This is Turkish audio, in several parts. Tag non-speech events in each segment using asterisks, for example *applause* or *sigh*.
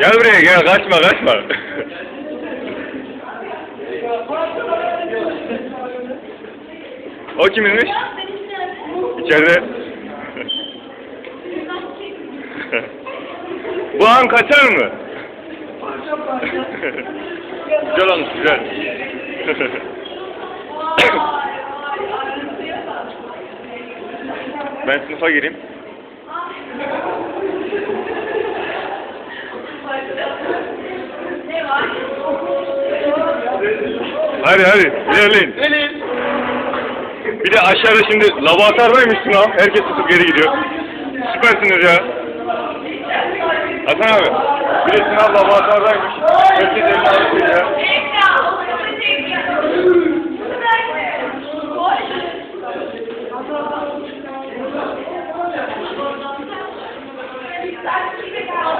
Gel buraya gel kaçma kaçma. o kiminmiş? İçeride. Bu an kaçar mı? güzel olmuş güzel. ben sınıfa gireyim. Hadi hadi ilerleyin. Bir de aşağıda şimdi laboratuvardaymış sınav. Herkes tutup geri gidiyor. Süpersiniz ya. Hasan abi. Bir de sınav laboratuvardaymış. Herkes elini alıp ya.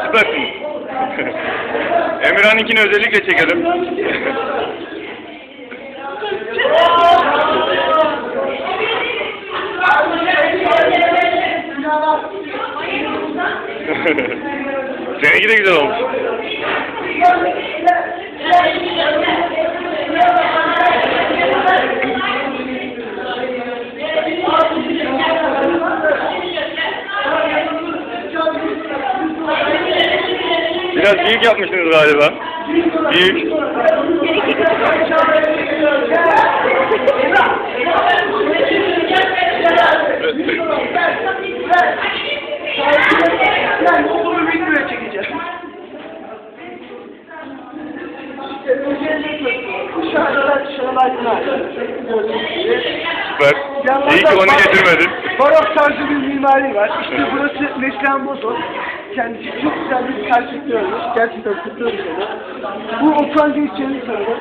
Süpersiniz. *laughs* Emirhan'ınkini özellikle çekelim. *laughs* *laughs* Seninki de güzel olmuş. Biraz büyük yapmışsınız galiba. Bir Süper. İyi ki onu getirmedin. Barok tarzı bir mimari var. İşte burası Neslihan Bozo. Kendisi çok güzel bir tercih görmüş. Gerçekten kutluyoruz onu. Bu Okan Geçen'in sarılı.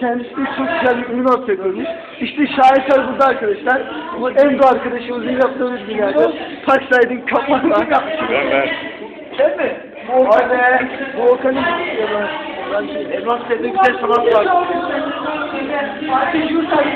Kendisi de çok güzel bir ürün ortaya koymuş. İşte şaheser burada arkadaşlar. Bu Emre arkadaşımızın yaptığı bir binada. Kapağını Ben ben. Değil mi? Vay be. Bu Okan'ın Elmas Tepe güzel sanat var. Fatih Yurtay.